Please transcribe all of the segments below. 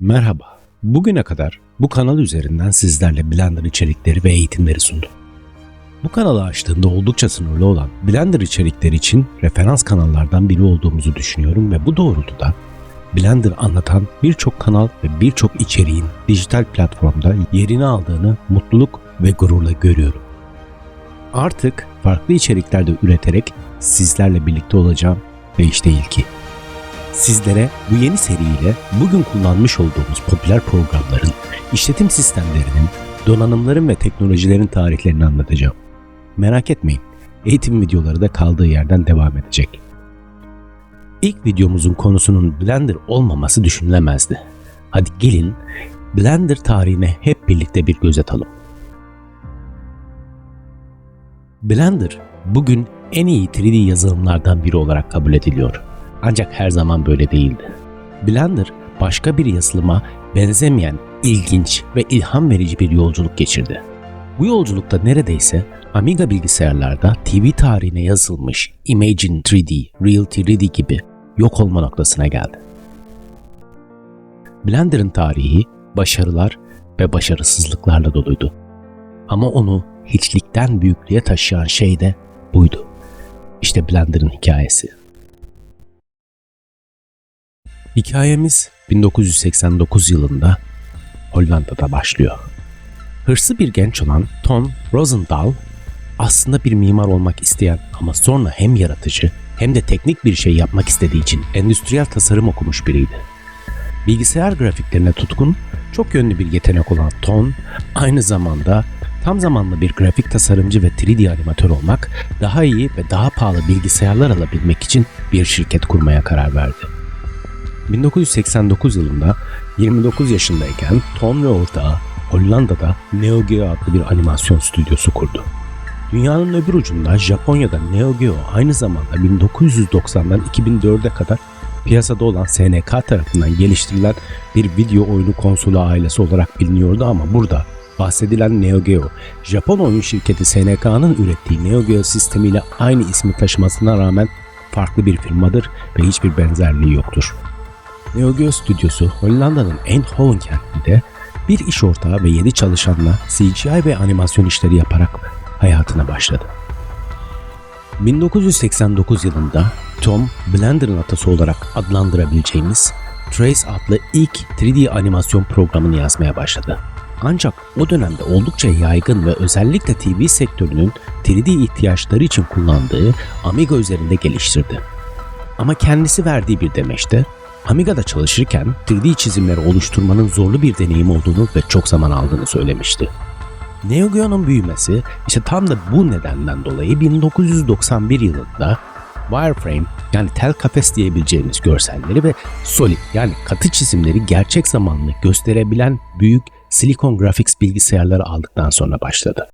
Merhaba. Bugüne kadar bu kanal üzerinden sizlerle Blender içerikleri ve eğitimleri sundum. Bu kanalı açtığımda oldukça sınırlı olan Blender içerikleri için referans kanallardan biri olduğumuzu düşünüyorum ve bu doğrultuda Blender anlatan birçok kanal ve birçok içeriğin dijital platformda yerini aldığını mutluluk ve gururla görüyorum. Artık farklı içeriklerde üreterek sizlerle birlikte olacağım ve işte ilki. Sizlere bu yeni seriyle bugün kullanmış olduğumuz popüler programların, işletim sistemlerinin, donanımların ve teknolojilerin tarihlerini anlatacağım. Merak etmeyin, eğitim videoları da kaldığı yerden devam edecek. İlk videomuzun konusunun Blender olmaması düşünülemezdi. Hadi gelin Blender tarihine hep birlikte bir göz atalım. Blender bugün en iyi 3D yazılımlardan biri olarak kabul ediliyor. Ancak her zaman böyle değildi. Blender başka bir yazılıma benzemeyen ilginç ve ilham verici bir yolculuk geçirdi. Bu yolculukta neredeyse Amiga bilgisayarlarda TV tarihine yazılmış Imagine 3D, Real 3D gibi yok olma noktasına geldi. Blender'ın tarihi başarılar ve başarısızlıklarla doluydu. Ama onu hiçlikten büyüklüğe taşıyan şey de buydu. İşte Blender'ın hikayesi. Hikayemiz 1989 yılında Hollanda'da başlıyor. Hırslı bir genç olan Tom Rosendahl aslında bir mimar olmak isteyen ama sonra hem yaratıcı hem de teknik bir şey yapmak istediği için endüstriyel tasarım okumuş biriydi. Bilgisayar grafiklerine tutkun, çok yönlü bir yetenek olan Tom aynı zamanda tam zamanlı bir grafik tasarımcı ve 3D animatör olmak, daha iyi ve daha pahalı bilgisayarlar alabilmek için bir şirket kurmaya karar verdi. 1989 yılında 29 yaşındayken Tom ve ortağı Hollanda'da Neo Geo adlı bir animasyon stüdyosu kurdu. Dünyanın öbür ucunda Japonya'da Neo Geo aynı zamanda 1990'dan 2004'e kadar piyasada olan SNK tarafından geliştirilen bir video oyunu konsolu ailesi olarak biliniyordu ama burada bahsedilen Neo Geo, Japon oyun şirketi SNK'nın ürettiği Neo Geo sistemiyle aynı ismi taşımasına rağmen farklı bir firmadır ve hiçbir benzerliği yoktur. Neo Geo stüdyosu Hollanda'nın Eindhoven kentinde bir iş ortağı ve 7 çalışanla CGI ve animasyon işleri yaparak hayatına başladı. 1989 yılında Tom, Blender'ın atası olarak adlandırabileceğimiz Trace adlı ilk 3D animasyon programını yazmaya başladı. Ancak o dönemde oldukça yaygın ve özellikle TV sektörünün 3D ihtiyaçları için kullandığı Amiga üzerinde geliştirdi. Ama kendisi verdiği bir demeçte Amiga'da çalışırken 3D çizimleri oluşturmanın zorlu bir deneyim olduğunu ve çok zaman aldığını söylemişti. Neo Geo'nun büyümesi işte tam da bu nedenden dolayı 1991 yılında wireframe yani tel kafes diyebileceğimiz görselleri ve solid yani katı çizimleri gerçek zamanlı gösterebilen büyük Silicon Graphics bilgisayarları aldıktan sonra başladı.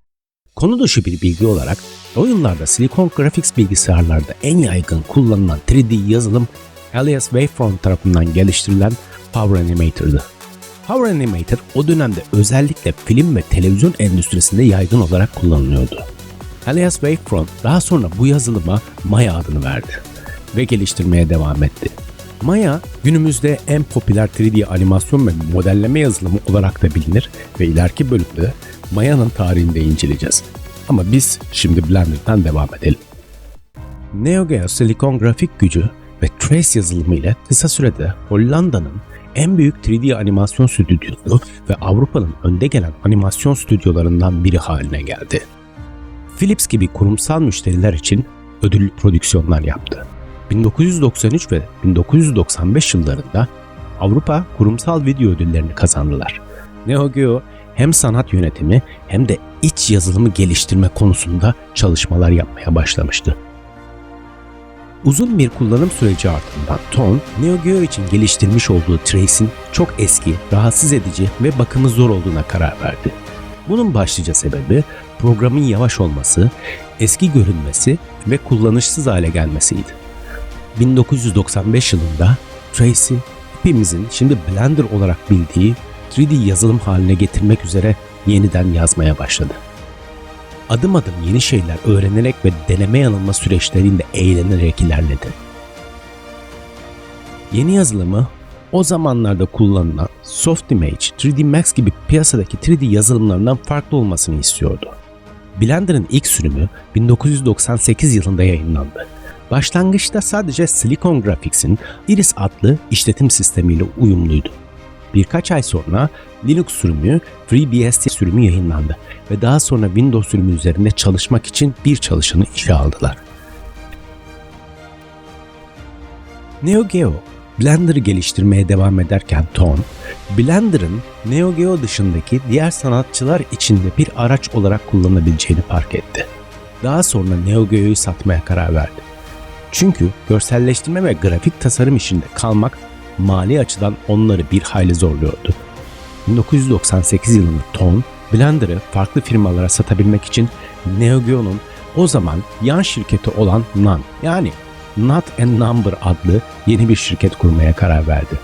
Konu dışı bir bilgi olarak oyunlarda Silicon Graphics bilgisayarlarda en yaygın kullanılan 3D yazılım Alias Wavefront tarafından geliştirilen Power Animator'dı. Power Animator o dönemde özellikle film ve televizyon endüstrisinde yaygın olarak kullanılıyordu. Alias Wavefront daha sonra bu yazılıma Maya adını verdi ve geliştirmeye devam etti. Maya günümüzde en popüler 3D animasyon ve modelleme yazılımı olarak da bilinir ve ileriki bölümde Maya'nın tarihini de inceleyeceğiz. Ama biz şimdi Blender'dan devam edelim. Neo Geo Silicon grafik gücü ve Trace yazılımı ile kısa sürede Hollanda'nın en büyük 3D animasyon stüdyosu ve Avrupa'nın önde gelen animasyon stüdyolarından biri haline geldi. Philips gibi kurumsal müşteriler için ödüllü prodüksiyonlar yaptı. 1993 ve 1995 yıllarında Avrupa kurumsal video ödüllerini kazandılar. Neo Geo hem sanat yönetimi hem de iç yazılımı geliştirme konusunda çalışmalar yapmaya başlamıştı. Uzun bir kullanım süreci ardından Tom, Neo Geo için geliştirmiş olduğu Trace'in çok eski, rahatsız edici ve bakımı zor olduğuna karar verdi. Bunun başlıca sebebi programın yavaş olması, eski görünmesi ve kullanışsız hale gelmesiydi. 1995 yılında Trace'i hepimizin şimdi Blender olarak bildiği 3D yazılım haline getirmek üzere yeniden yazmaya başladı adım adım yeni şeyler öğrenerek ve deneme yanılma süreçlerinde eğlenerek ilerledi. Yeni yazılımı o zamanlarda kullanılan Softimage, 3D Max gibi piyasadaki 3D yazılımlarından farklı olmasını istiyordu. Blender'ın ilk sürümü 1998 yılında yayınlandı. Başlangıçta sadece Silicon Graphics'in Iris adlı işletim sistemiyle uyumluydu. Birkaç ay sonra Linux sürümü FreeBSD sürümü yayınlandı ve daha sonra Windows sürümü üzerinde çalışmak için bir çalışanı işe aldılar. Neo Geo Blender'ı geliştirmeye devam ederken Tom, Blender'ın Neo Geo dışındaki diğer sanatçılar içinde bir araç olarak kullanabileceğini fark etti. Daha sonra Neo Geo'yu satmaya karar verdi. Çünkü görselleştirme ve grafik tasarım işinde kalmak mali açıdan onları bir hayli zorluyordu. 1998 yılında Tom, Blender'ı farklı firmalara satabilmek için Neo Geo'nun o zaman yan şirketi olan NAN yani Not a Number adlı yeni bir şirket kurmaya karar verdi.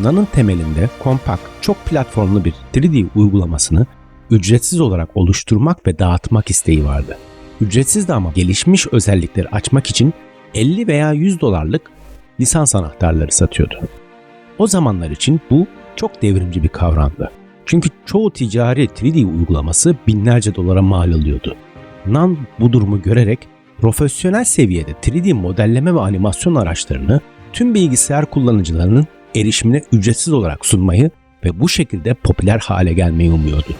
NAN'ın temelinde kompakt, çok platformlu bir 3D uygulamasını ücretsiz olarak oluşturmak ve dağıtmak isteği vardı. Ücretsiz de ama gelişmiş özellikleri açmak için 50 veya 100 dolarlık lisans anahtarları satıyordu. O zamanlar için bu çok devrimci bir kavramdı. Çünkü çoğu ticari 3D uygulaması binlerce dolara mal alıyordu. NAN bu durumu görerek profesyonel seviyede 3D modelleme ve animasyon araçlarını tüm bilgisayar kullanıcılarının erişimine ücretsiz olarak sunmayı ve bu şekilde popüler hale gelmeyi umuyordu.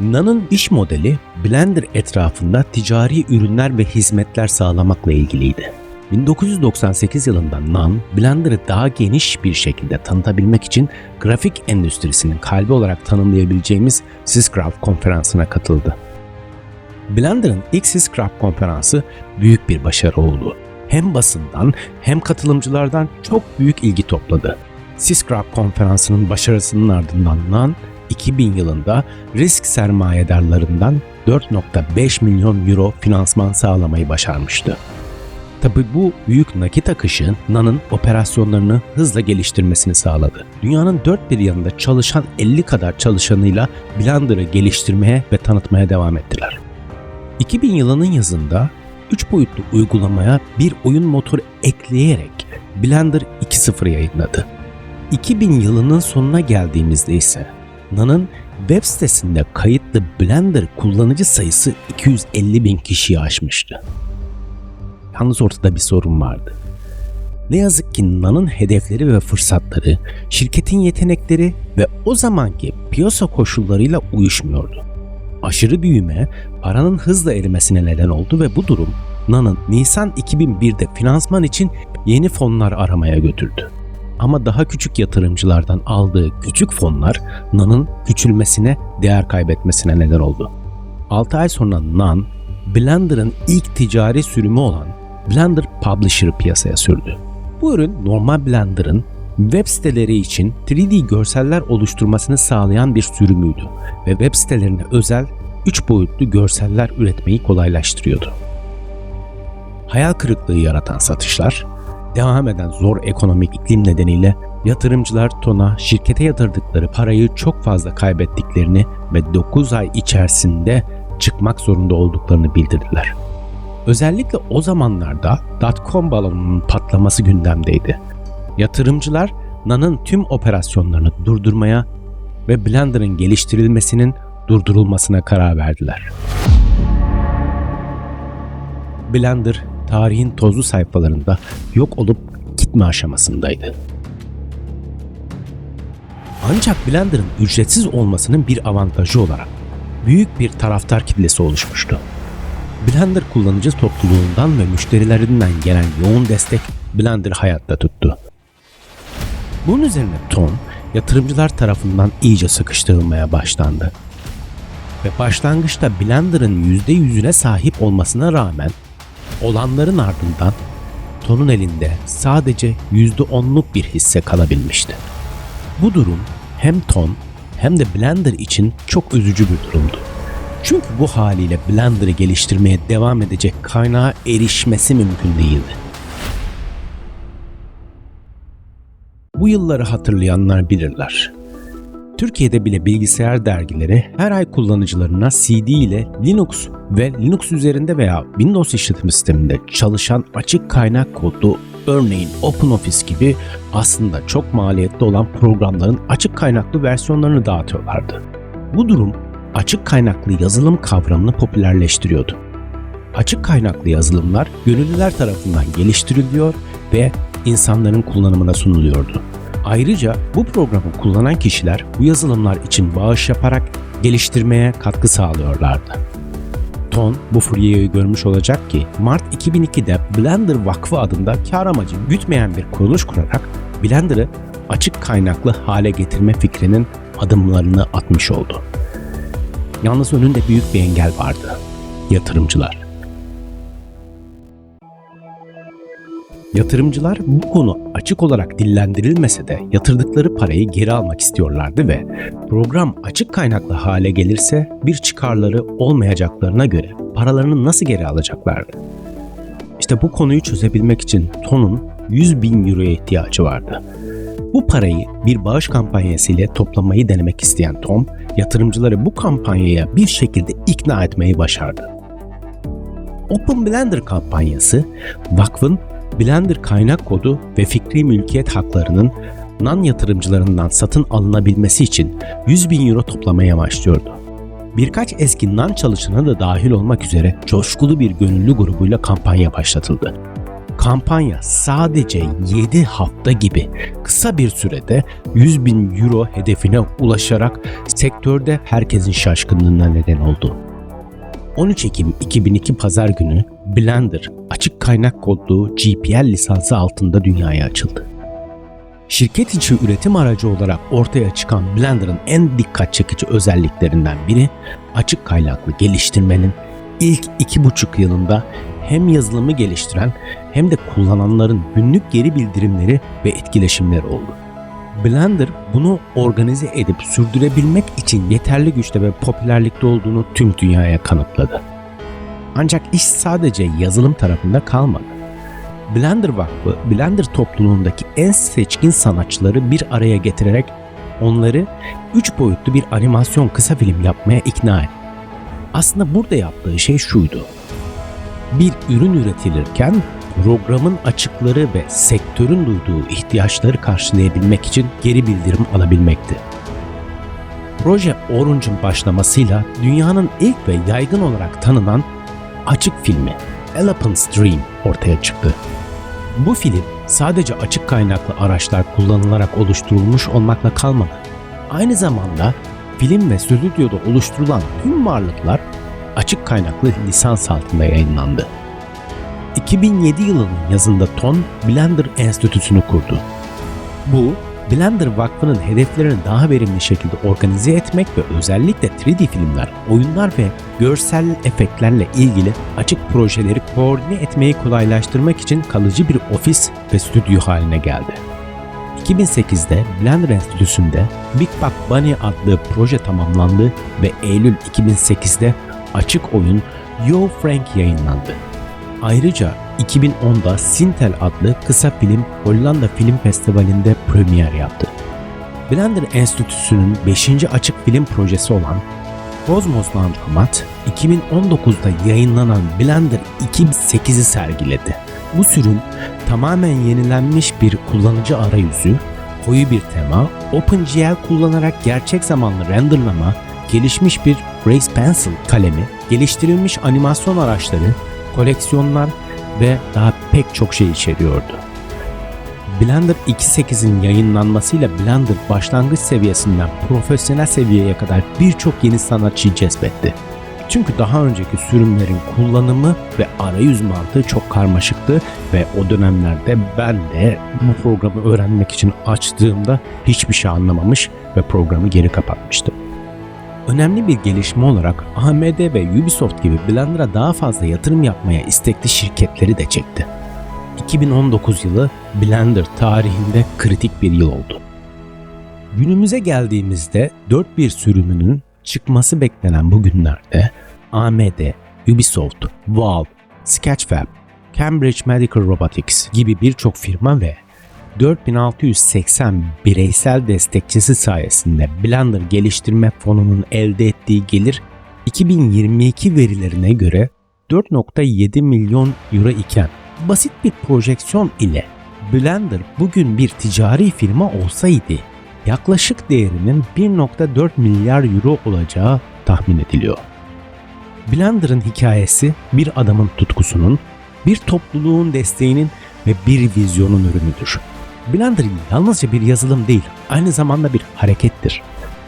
NAN'ın iş modeli Blender etrafında ticari ürünler ve hizmetler sağlamakla ilgiliydi. 1998 yılında NAN, Blender'ı daha geniş bir şekilde tanıtabilmek için grafik endüstrisinin kalbi olarak tanımlayabileceğimiz Syscraft konferansına katıldı. Blender'ın ilk Syscraft konferansı büyük bir başarı oldu. Hem basından hem katılımcılardan çok büyük ilgi topladı. Syscraft konferansının başarısının ardından NAN, 2000 yılında risk sermayedarlarından 4.5 milyon euro finansman sağlamayı başarmıştı. Tabi bu büyük nakit akışı NAN'ın operasyonlarını hızla geliştirmesini sağladı. Dünyanın dört bir yanında çalışan 50 kadar çalışanıyla Blender'ı geliştirmeye ve tanıtmaya devam ettiler. 2000 yılının yazında 3 boyutlu uygulamaya bir oyun motoru ekleyerek Blender 2.0 yayınladı. 2000 yılının sonuna geldiğimizde ise NAN'ın web sitesinde kayıtlı Blender kullanıcı sayısı 250 bin kişiyi aşmıştı. Yalnız ortada bir sorun vardı. Ne yazık ki NAN'ın hedefleri ve fırsatları, şirketin yetenekleri ve o zamanki piyasa koşullarıyla uyuşmuyordu. Aşırı büyüme, paranın hızla erimesine neden oldu ve bu durum NAN'ın Nisan 2001'de finansman için yeni fonlar aramaya götürdü. Ama daha küçük yatırımcılardan aldığı küçük fonlar NAN'ın küçülmesine, değer kaybetmesine neden oldu. 6 ay sonra NAN, Blender'ın ilk ticari sürümü olan Blender Publisher'ı piyasaya sürdü. Bu ürün normal Blender'ın web siteleri için 3D görseller oluşturmasını sağlayan bir sürümüydü ve web sitelerine özel 3 boyutlu görseller üretmeyi kolaylaştırıyordu. Hayal kırıklığı yaratan satışlar, devam eden zor ekonomik iklim nedeniyle yatırımcılar TON'a şirkete yatırdıkları parayı çok fazla kaybettiklerini ve 9 ay içerisinde çıkmak zorunda olduklarını bildirdiler. Özellikle o zamanlarda dotcom balonunun patlaması gündemdeydi. Yatırımcılar NAN'ın tüm operasyonlarını durdurmaya ve Blender'ın geliştirilmesinin durdurulmasına karar verdiler. Blender tarihin tozlu sayfalarında yok olup gitme aşamasındaydı. Ancak Blender'ın ücretsiz olmasının bir avantajı olarak büyük bir taraftar kitlesi oluşmuştu. Blender kullanıcı topluluğundan ve müşterilerinden gelen yoğun destek Blender hayatta tuttu. Bunun üzerine Tom, yatırımcılar tarafından iyice sıkıştırılmaya başlandı. Ve başlangıçta Blender'ın %100'üne sahip olmasına rağmen olanların ardından Tom'un elinde sadece %10'luk bir hisse kalabilmişti. Bu durum hem Tom hem de Blender için çok üzücü bir durumdu. Çünkü bu haliyle Blender'ı geliştirmeye devam edecek kaynağa erişmesi mümkün değildi. Bu yılları hatırlayanlar bilirler. Türkiye'de bile bilgisayar dergileri her ay kullanıcılarına CD ile Linux ve Linux üzerinde veya Windows işletim sisteminde çalışan açık kaynak kodlu Örneğin OpenOffice gibi aslında çok maliyetli olan programların açık kaynaklı versiyonlarını dağıtıyorlardı. Bu durum açık kaynaklı yazılım kavramını popülerleştiriyordu. Açık kaynaklı yazılımlar gönüllüler tarafından geliştiriliyor ve insanların kullanımına sunuluyordu. Ayrıca bu programı kullanan kişiler bu yazılımlar için bağış yaparak geliştirmeye katkı sağlıyorlardı. Ton bu furyayı görmüş olacak ki Mart 2002'de Blender Vakfı adında kar amacı gütmeyen bir kuruluş kurarak Blender'ı açık kaynaklı hale getirme fikrinin adımlarını atmış oldu. Yalnız önünde büyük bir engel vardı. Yatırımcılar. Yatırımcılar bu konu açık olarak dillendirilmese de yatırdıkları parayı geri almak istiyorlardı ve program açık kaynaklı hale gelirse bir çıkarları olmayacaklarına göre paralarını nasıl geri alacaklardı? İşte bu konuyu çözebilmek için Ton'un 100 bin euroya ihtiyacı vardı. Bu parayı bir bağış kampanyası ile toplamayı denemek isteyen Tom, yatırımcıları bu kampanyaya bir şekilde ikna etmeyi başardı. Open Blender kampanyası, vakfın Blender kaynak kodu ve fikri mülkiyet haklarının NAN yatırımcılarından satın alınabilmesi için 100 bin euro toplamaya başlıyordu. Birkaç eski NAN çalışanı da dahil olmak üzere coşkulu bir gönüllü grubuyla kampanya başlatıldı. Kampanya sadece 7 hafta gibi kısa bir sürede 100 bin euro hedefine ulaşarak sektörde herkesin şaşkınlığına neden oldu. 13 Ekim 2002 Pazar günü Blender açık kaynak kodlu GPL lisansı altında dünyaya açıldı. Şirket içi üretim aracı olarak ortaya çıkan Blender'ın en dikkat çekici özelliklerinden biri açık kaynaklı geliştirmenin ilk iki buçuk yılında hem yazılımı geliştiren hem de kullananların günlük geri bildirimleri ve etkileşimleri oldu. Blender bunu organize edip sürdürebilmek için yeterli güçte ve popülerlikte olduğunu tüm dünyaya kanıtladı. Ancak iş sadece yazılım tarafında kalmadı. Blender Vakfı, Blender topluluğundaki en seçkin sanatçıları bir araya getirerek onları 3 boyutlu bir animasyon kısa film yapmaya ikna etti. Aslında burada yaptığı şey şuydu. Bir ürün üretilirken programın açıkları ve sektörün duyduğu ihtiyaçları karşılayabilmek için geri bildirim alabilmekti. Proje Orange'ın başlamasıyla dünyanın ilk ve yaygın olarak tanınan açık filmi Elephant's Dream ortaya çıktı. Bu film sadece açık kaynaklı araçlar kullanılarak oluşturulmuş olmakla kalmadı. Aynı zamanda film ve stüdyoda oluşturulan tüm varlıklar açık kaynaklı lisans altında yayınlandı. 2007 yılının yazında Ton Blender Enstitüsü'nü kurdu. Bu, Blender Vakfı'nın hedeflerini daha verimli şekilde organize etmek ve özellikle 3D filmler, oyunlar ve görsel efektlerle ilgili açık projeleri koordine etmeyi kolaylaştırmak için kalıcı bir ofis ve stüdyo haline geldi. 2008'de Blender Enstitüsü'nde Big Buck Bunny adlı proje tamamlandı ve Eylül 2008'de açık oyun Yo Frank yayınlandı. Ayrıca 2010'da Sintel adlı kısa film Hollanda Film Festivali'nde premier yaptı. Blender Enstitüsü'nün 5. açık film projesi olan Cosmos Laundromat 2019'da yayınlanan Blender 2008'i sergiledi. Bu sürüm tamamen yenilenmiş bir kullanıcı arayüzü, koyu bir tema, OpenGL kullanarak gerçek zamanlı renderlama, gelişmiş bir Race Pencil kalemi, geliştirilmiş animasyon araçları, koleksiyonlar ve daha pek çok şey içeriyordu. Blender 2.8'in yayınlanmasıyla Blender başlangıç seviyesinden profesyonel seviyeye kadar birçok yeni sanatçıyı cezbetti. Çünkü daha önceki sürümlerin kullanımı ve arayüz mantığı çok karmaşıktı ve o dönemlerde ben de bu programı öğrenmek için açtığımda hiçbir şey anlamamış ve programı geri kapatmıştım. Önemli bir gelişme olarak AMD ve Ubisoft gibi Blender'a daha fazla yatırım yapmaya istekli şirketleri de çekti. 2019 yılı Blender tarihinde kritik bir yıl oldu. Günümüze geldiğimizde 4.1 sürümünün çıkması beklenen bu günlerde AMD, Ubisoft, Valve, Sketchfab, Cambridge Medical Robotics gibi birçok firma ve 4680 bireysel destekçisi sayesinde Blender Geliştirme Fonu'nun elde ettiği gelir 2022 verilerine göre 4.7 milyon euro iken basit bir projeksiyon ile Blender bugün bir ticari firma olsaydı yaklaşık değerinin 1.4 milyar euro olacağı tahmin ediliyor. Blender'ın hikayesi bir adamın tutkusunun, bir topluluğun desteğinin ve bir vizyonun ürünüdür. Blender yalnızca bir yazılım değil, aynı zamanda bir harekettir.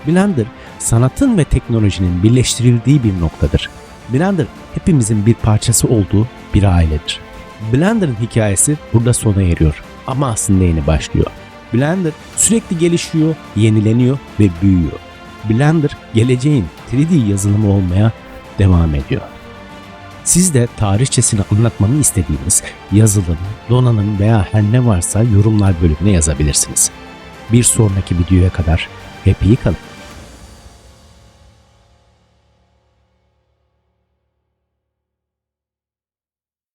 Blender, sanatın ve teknolojinin birleştirildiği bir noktadır. Blender, hepimizin bir parçası olduğu bir ailedir. Blender'ın hikayesi burada sona eriyor ama aslında yeni başlıyor. Blender sürekli gelişiyor, yenileniyor ve büyüyor. Blender geleceğin 3D yazılımı olmaya devam ediyor. Siz de tarihçesini anlatmamı istediğiniz yazılım, donanım veya her ne varsa yorumlar bölümüne yazabilirsiniz. Bir sonraki videoya kadar hep iyi kalın.